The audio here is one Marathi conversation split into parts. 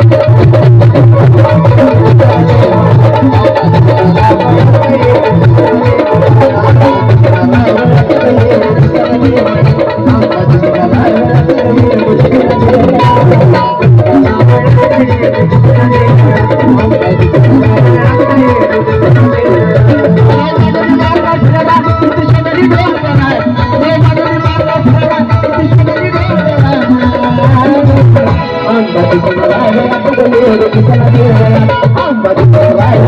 Thank you. ஐம்பது ரூபாய்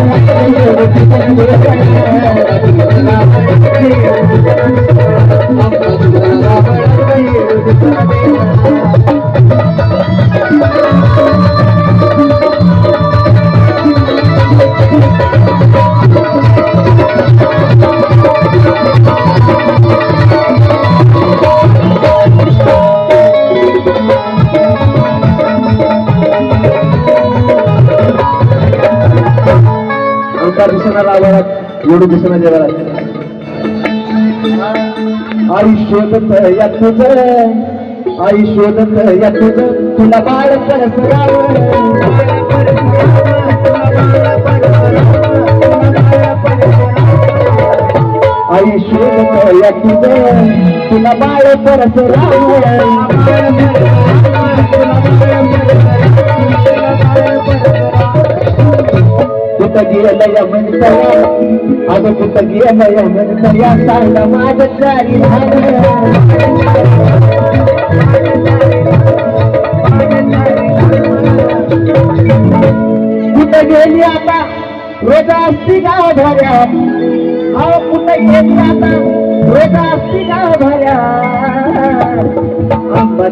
अंका दिसणार आवारात एवढं दिसणार जेवणात आई शोधत या तुझ. आई शोधत या तुझ. तुला बाळ आई शोधत या तुझ. तुला बाळ कुठं राव या म्हणता अगं कुठं गेलं म्हणता या सांगा माझं चारी कुठं गेली आता? रोज असती गाव भऱ्या अहो कुठं गेली आता?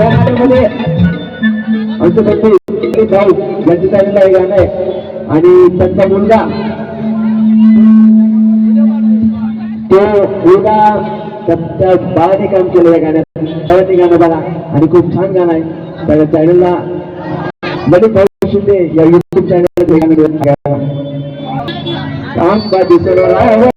या नाट्यामध्ये आमचे भक्ती भाऊ यांची चॅनलला हे गाणं आहे. आणि त्यांचा मुलगा तो मुलगा त्या बाळाने काम केलं या गाण्यात. बाळाने गाणं बघा. आणि खूप छान गाणं आहे. त्या चॅनलला ललित भाऊ शिंदे या युट्यूब चॅनलला हे गाणं काम दिसणार